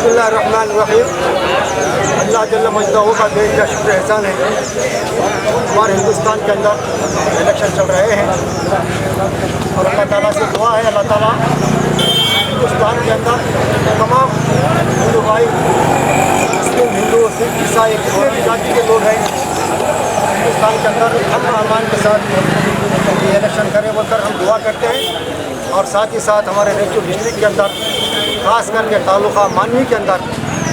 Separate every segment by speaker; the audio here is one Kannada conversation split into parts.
Speaker 1: बसमीम अल्लाह मजदाओं का बेहद शुक्र एहसान है हमारे हिंदुस्तान के अंदर इलेक्शन चल रहे हैं। और अल्लाह ताला से दुआ है, अल्लाह ताला हिंदुस्तान के अंदर तमाम हिंदू भाई, मुस्लिम, हिंदू, सिख, ईसाई जितने भी जाति के लोग हैं, हिंदुस्तान के अंदर हम अमान के साथ इलेक्शन करें बोलकर हम दुआ करते हैं। और साथ ही साथ हमारे रेचू डिस्ट्रिक्ट के अंदर, खास करके तालुका मानवी के अंदर,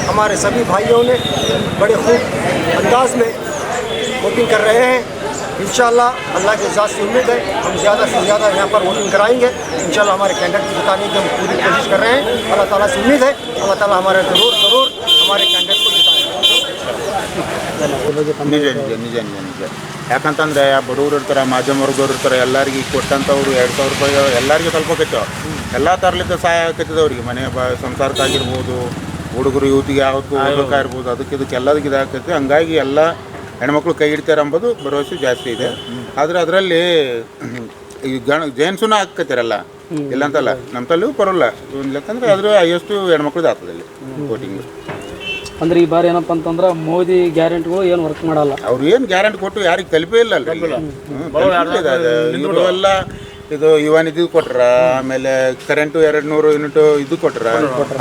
Speaker 1: हमारे सभी भाइयों ने बड़े खूब अंदाज में वोटिंग कर रहे हैं। इन अल्लाह के ज़ात से उम्मीद है, हम ज़्यादा से ज़्यादा यहाँ पर वोटिंग कराएँगे। इन हमारे कैंडिडेट को जिताने की हम पूरी कोशिश कर रहे हैं। अल्लाह ताला से उम्मीद है, अल्लाह ताला हमारे ज़रूर ज़रूर हमारे
Speaker 2: ನಿಜ ನಿಜ ನಿಜ ನಿಜ ನಿಜ. ಯಾಕಂತಂದ್ರೆ ಬಡವ್ರು ಇರ್ತಾರೆ ಮಾಧ್ಯಮ ವರ್ಗವ್ರು ಇರ್ತಾರೆ ಎಲ್ಲರಿಗೆ ಕೊಟ್ಟಂಥವ್ರು ಎರಡು ಸಾವಿರ ರೂಪಾಯಿ ಎಲ್ಲರಿಗೂ ತಲುಪಕೈತೆ. ಎಲ್ಲ ತರಲಿದ್ದ ಸಹಾಯ ಆಕೈತದ ಅವ್ರಿಗೆ. ಮನೆ ಬ ಸಂಸಾರಕ್ಕಾಗಿರ್ಬೋದು ಹುಡುಗರು ಯೂತಿಗೆ ಯಾವತ್ತು ಇರ್ಬೋದು ಅದಕ್ಕೆ ಇದಕ್ಕೆ ಎಲ್ಲದಕ್ಕೆ ಇದಾಕೈತಿ. ಹಂಗಾಗಿ ಎಲ್ಲ ಹೆಣ್ಮಕ್ಳು ಕೈ ಹಿಡ್ತಾರೆ ಅಂಬೋದು ಭರವಸೆ ಜಾಸ್ತಿ ಇದೆ. ಆದರೆ ಅದರಲ್ಲಿ ಈ ಗಣ ಜೇನ್ಸುನ ಹಾಕತ್ತಿರಲ್ಲ ಇಲ್ಲಂತಲ್ಲ? ನಮ್ಮ ತಲೆಯೂ ಬರೋಲ್ಲ ಯಾಕಂದ್ರೆ ಅದ್ರ ಎಷ್ಟು ಹೆಣ್ಮಕ್ಳದ್ದು ಆಗ್ತದೆ ಅಲ್ಲಿ ವೋಟಿಂಗ್.
Speaker 3: ಅಂದ್ರೆ ಈ ಬಾರಿ ಏನಪ್ಪ ಅಂತಂದ್ರೆ ಮೋದಿ ಗ್ಯಾರಂಟಿಗಳು ಏನು ವರ್ಕ್ ಮಾಡಲ್ಲ.
Speaker 2: ಅವ್ರು ಏನು ಗ್ಯಾರಂಟಿ ಕೊಟ್ಟು ಯಾರಿಗೆ ತಲುಪೇ ಇಲ್ಲ ಅಲ್ಲ. ಇದು ಎಲ್ಲ ಇದು ಕೊಟ್ರ ಆಮೇಲೆ ಕರೆಂಟು ಎರಡು ನೂರು ಯೂನಿಟ್ ಇದು ಕೊಟ್ರ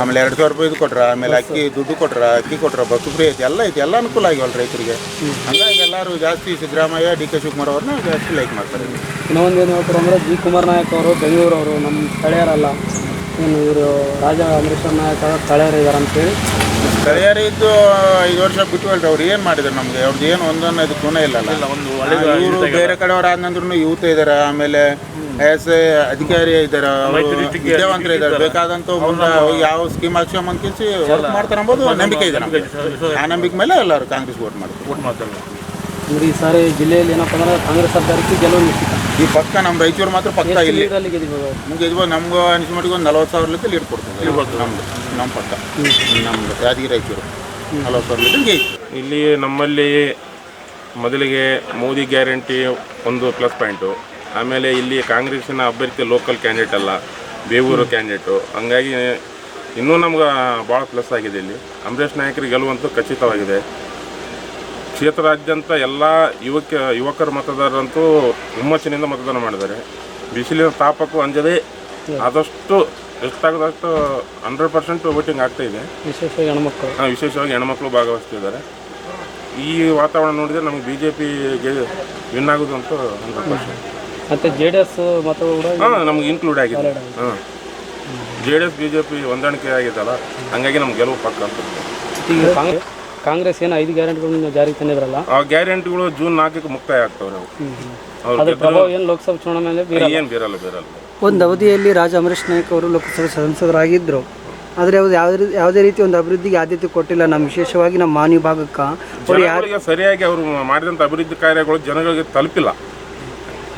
Speaker 2: ಆಮೇಲೆ ಎರಡು ಸಾವಿರ ರೂಪಾಯಿ ಇದು ಕೊಟ್ರ ಆಮೇಲೆ ಅಕ್ಕಿ ದುಡ್ಡು ಕೊಟ್ರ ಅಕ್ಕಿ ಕೊಟ್ರ ಬಸ್ಸು ಫ್ರೀ ಐತಿ. ಎಲ್ಲ ಐತಿ. ಎಲ್ಲ ಅನುಕೂಲ ಆಗಿವಲ್ಲ ರೈತರಿಗೆ. ಹಂಗಾಗಿ ಎಲ್ಲರೂ ಜಾಸ್ತಿ ಸಿದ್ದರಾಮಯ್ಯ ಡಿ ಕೆ ಶಿವಕುಮಾರ್ ಅವ್ರನ್ನ ಜಾಸ್ತಿ ಲೈಕ್ ಮಾಡ್ತಾರೆ.
Speaker 3: ಇನ್ನೊಂದು ಏನು ಹೇಳ್ತಾರೆ ಅಂದ್ರೆ ಜಿ ಕುಮಾರ್ ನಾಯಕ್ ಅವರು ಬೆಂಗಳೂರವರು ನಮ್ಮ ಸ್ಥಳೀಯರಲ್ಲ ಏನು ಇವರು ರಾಜ ಅಮರೀಶ್ವರ್ ನಾಯಕ್ ಅವರು ಸ್ಥಳೀಯರು ಇದ್ದಾರೆ ಅಂತೇಳಿ.
Speaker 2: ಸ್ಥಳೀಯರು ಇದ್ದು ಐದು ವರ್ಷ ಬಿಟ್ಟು ಅವ್ರು ಏನು ಮಾಡಿದ್ರು ನಮಗೆ? ಅವ್ರದ್ದು ಏನು ಒಂದೊಂದು ಇದು ಗುಣ ಇಲ್ಲಲ್ಲ? ಇವರು ಬೇರೆ ಕಡೆಯವ್ರು ಆದ್ನಂದ್ರೂ ಯೂತ್ ಇದ್ದಾರೆ ಆಮೇಲೆ ಎಸ್ ಎ ಅಧಿಕಾರಿ ಇದ್ದಾರೆ ವಿದ್ಯಾವಂತರು ಇದ್ದಾರೆ ಬೇಕಾದಂತ ಮುಂದೆ ಯಾವ ಸ್ಕೀಮ್ ಹಾಕ್ಸ್ಕೊಂಬಂದ್ ಕಿಸಿ ವರ್ಕ್ ಮಾಡ್ತಾರೆ ಅಂಬೋದು ನಂಬಿಕೆ ಇದೆ ನಮ್ಗೆ. ಆ ನಂಬಿಕೆ ಮೇಲೆ ಎಲ್ಲರೂ ಕಾಂಗ್ರೆಸ್ ವೋಟ್ ಮಾಡ್ತಾರೆ.
Speaker 3: ಅಂದ್ರೆ ಈ ಸಾರಿ ಜಿಲ್ಲೆಯಲ್ಲಿ ಏನಪ್ಪ ಅಂದ್ರೆ ಕಾಂಗ್ರೆಸ್ ಸರ್ಕಾರಕ್ಕೆ ಗೆಲುವು ನಿಶ್ಚಿತ.
Speaker 2: ಈ ಪಕ್ಕ ನಮ್ಮ ರಾಯಚೂರು ಮಾತ್ರ ಪಕ್ಕ ಇಲ್ಲಿ.
Speaker 3: ಲೀಡಲ್ಲಿ ಗೆದ್ದಿಬೋದು
Speaker 2: ನಮ್ಗೆ ಇದು ನಮ್ಗೆ ಅನಿಸಿ ಮಟ್ಟಿಗೆ ಒಂದು ನಲವತ್ತು ಸಾವಿರ ಲೀಟರ್ ಲೀಡ್ ಇರ್ಬೋದು ನಮ್ದು ನಮ್ಮ ಪಕ್ಕ. ನಮ್ದು ಯಾದಗಿರಿ ರಾಯಚೂರು. ನಲವತ್ತು ಸಾವಿರ ಲೀಟರ್ ಗೆಯ್ತು
Speaker 4: ಇಲ್ಲಿ ನಮ್ಮಲ್ಲಿ ಮೊದಲಿಗೆ ಮೋದಿ ಗ್ಯಾರಂಟಿ ಒಂದು ಪ್ಲಸ್ ಪಾಯಿಂಟು ಆಮೇಲೆ ಇಲ್ಲಿ ಕಾಂಗ್ರೆಸ್ಸಿನ ಅಭ್ಯರ್ಥಿ ಲೋಕಲ್ ಕ್ಯಾಂಡಿಡೇಟ್ ಅಲ್ಲ ಬೇವೂರು ಕ್ಯಾಂಡಿಡೇಟು ಹಂಗಾಗಿ ಇನ್ನೂ ನಮ್ಗೆ ಭಾಳ ಪ್ಲಸ್ ಆಗಿದೆ ಇಲ್ಲಿ. ಅಂಬರೀಷ್ ನಾಯಕರಿಗೆ ಗೆಲುವಂತೂ ಖಚಿತವಾಗಿದೆ. ಕ್ಷೇತ್ರಾದ್ಯಂತ ಎಲ್ಲ ಯುವಕ ಯುವಕರ ಮತದಾರರಂತೂ ಹುಮ್ಮಚ್ಚಿನಿಂದ ಮತದಾನ ಮಾಡಿದ್ದಾರೆ. ಬಿಸಿಲಿನ ತಾಪಕ್ಕೂ ಅಂಜದೆ ಆದಷ್ಟು ಎಷ್ಟಾಗದಷ್ಟು ಹಂಡ್ರೆಡ್ ಪರ್ಸೆಂಟ್ ವೋಟಿಂಗ್ ಆಗ್ತಾ ಇದೆ.
Speaker 3: ವಿಶೇಷವಾಗಿ ಹೆಣ್ಮಕ್ಳು.
Speaker 4: ಹಾಂ ವಿಶೇಷವಾಗಿ ಹೆಣ್ಮಕ್ಳು ಭಾಗವಹಿಸ್ತಿದ್ದಾರೆ. ಈ ವಾತಾವರಣ ನೋಡಿದರೆ ನಮಗೆ ಬಿ ಜೆ ಪಿಗೆ ವಿನ್ ಆಗೋದು ಅಂತ ಹಂಡ್ರೆಡ್ ಪರ್ಸೆಂಟ್.
Speaker 3: ಮತ್ತು ಜೆ ಡಿ ಎಸ್
Speaker 4: ಹಾಂ ನಮ್ಗೆ ಇನ್ಕ್ಲೂಡ್ ಆಗಿದೆ. ಹಾಂ J D S B J P ಹೊಂದಾಣಿಕೆ ಆಗಿದ್ದಲ್ಲ ಹಂಗಾಗಿ ನಮ್ಗೆ ಗೆಲುವು ಪಕ್ಕ ಅಂತ.
Speaker 3: ಈಗ ಕಾಂಗ್ರೆಸ್ ಏನು ಐದು ಗ್ಯಾರಂಟಿಗಳನ್ನ ಜಾರಿಗೆ ತಂದಿದ್ರಲ್ಲ?
Speaker 4: ಆ ಗ್ಯಾರಂಟಿಗಳು ಜೂನ್ ನಾಲ್ಕಕ್ಕೆ ಮುಕ್ತಾಯ ಆಗ್ತವೆ ನಾವು.
Speaker 3: ಅದರ ಪ್ರಭಾವ ಏನು ಲೋಕಸಭಾ ಚುನಾವಣೆ ಮೇಲೆ ಬೀರಲ್ಲ?
Speaker 4: ಏನು ಬೀರಲ್ಲ ಬೀರಲ್ಲ.
Speaker 5: ಒಂದು ಅವಧಿಯಲ್ಲಿ ರಾಜ ಅಮರೇಶ್ ನಾಯಕ್ ಅವರು ಲೋಕಸಭೆ ಸಂಸದರಾಗಿದ್ದರು ಆದರೆ ಅವ್ರು ಯಾವುದೇ ಯಾವುದೇ ರೀತಿ ಒಂದು ಅಭಿವೃದ್ಧಿಗೆ ಆದ್ಯತೆ ಕೊಟ್ಟಿಲ್ಲ. ನಮ್ಮ ವಿಶೇಷವಾಗಿ ನಮ್ಮ ಮಾನ್ಯ ಭಾಗಕ್ಕೆ ಅವ್ರು
Speaker 4: ಜನಗಳಿಗೆ ಸರಿಯಾಗಿ ಅವರು ಮಾಡಿದಂಥ ಅಭಿವೃದ್ಧಿ ಕಾರ್ಯಗಳು ಜನಗಳಿಗೆ ತಲುಪಿಲ್ಲ.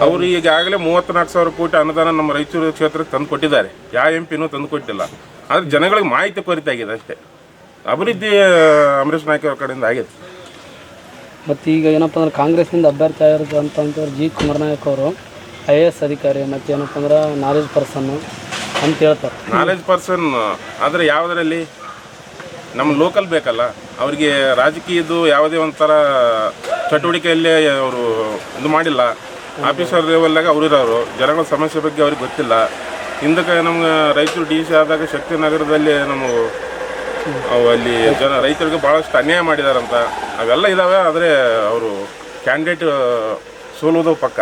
Speaker 4: ಅವರು ಈಗಾಗಲೇ ಮೂವತ್ತ್ನಾಲ್ಕು ಸಾವಿರ ಕೋಟಿ ಅನುದಾನ ನಮ್ಮ ರಾಯಚೂರು ಕ್ಷೇತ್ರಕ್ಕೆ ತಂದು ಕೊಟ್ಟಿದ್ದಾರೆ ಯಾವ ಎಂ ಪಿನೂ ತಂದು ಕೊಟ್ಟಿಲ್ಲ ಆದರೆ ಜನಗಳಿಗೆ ಮಾಹಿತಿ ಕೊರತೆ ಆಗಿದೆ ಅಷ್ಟೇ. ಅಭಿವೃದ್ಧಿ ಅಮರೀಶ್ ನಾಯ್ಕ ಅವ್ರ ಕಡೆಯಿಂದ ಆಗಿದೆ
Speaker 3: ಮತ್ತು ಈಗ ಏನಪ್ಪ ಅಂದ್ರೆ ಕಾಂಗ್ರೆಸ್ನಿಂದ ಅಭ್ಯರ್ಥಿ ಆಗಿರೋದು ಅಂತಂದ್ರೆ ಜಿ ಕುಮಾರ್ ನಾಯಕ್ ಅವರು ಐ ಎ ಎಸ್ ಅಧಿಕಾರಿ ಮತ್ತು ಏನಪ್ಪ ಅಂದ್ರೆ ನಾಲೆಜ್ ಪರ್ಸನ್ನು ಅಂತ ಹೇಳ್ತಾರೆ.
Speaker 4: ನಾಲೆಜ್ ಪರ್ಸನ್ ಆದರೆ ಯಾವುದರಲ್ಲಿ? ನಮ್ಮ ಲೋಕಲ್ ಬೇಕಲ್ಲ. ಅವರಿಗೆ ರಾಜಕೀಯದ್ದು ಯಾವುದೇ ಒಂಥರ ಚಟುವಟಿಕೆಯಲ್ಲಿ ಅವರು ಇದು ಮಾಡಿಲ್ಲ. ಆಫೀಸರ್ ಲೆವೆಲ್ದಾಗ ಅವ್ರು ಇರೋರು. ಜನಗಳ ಸಮಸ್ಯೆ ಬಗ್ಗೆ ಅವ್ರಿಗೆ ಗೊತ್ತಿಲ್ಲ. ಹಿಂದಕ್ಕೆ ನಮ್ಗೆ ರೈತರು ಡಿ ಸಿ ಆದಾಗ ಶಕ್ತಿನಗರದಲ್ಲಿ ನಮ್ಮ ಅಲ್ಲಿ ಜನ ರೈತರಿಗೆ ಭಾಳಷ್ಟು ಅನ್ಯಾಯ ಮಾಡಿದಾರಂತ. ಅವೆಲ್ಲ ಇದ್ದಾವೆ ಆದರೆ ಅವರು ಕ್ಯಾಂಡಿಡೇಟ್ ಸೋಲೋದು ಪಕ್ಕ.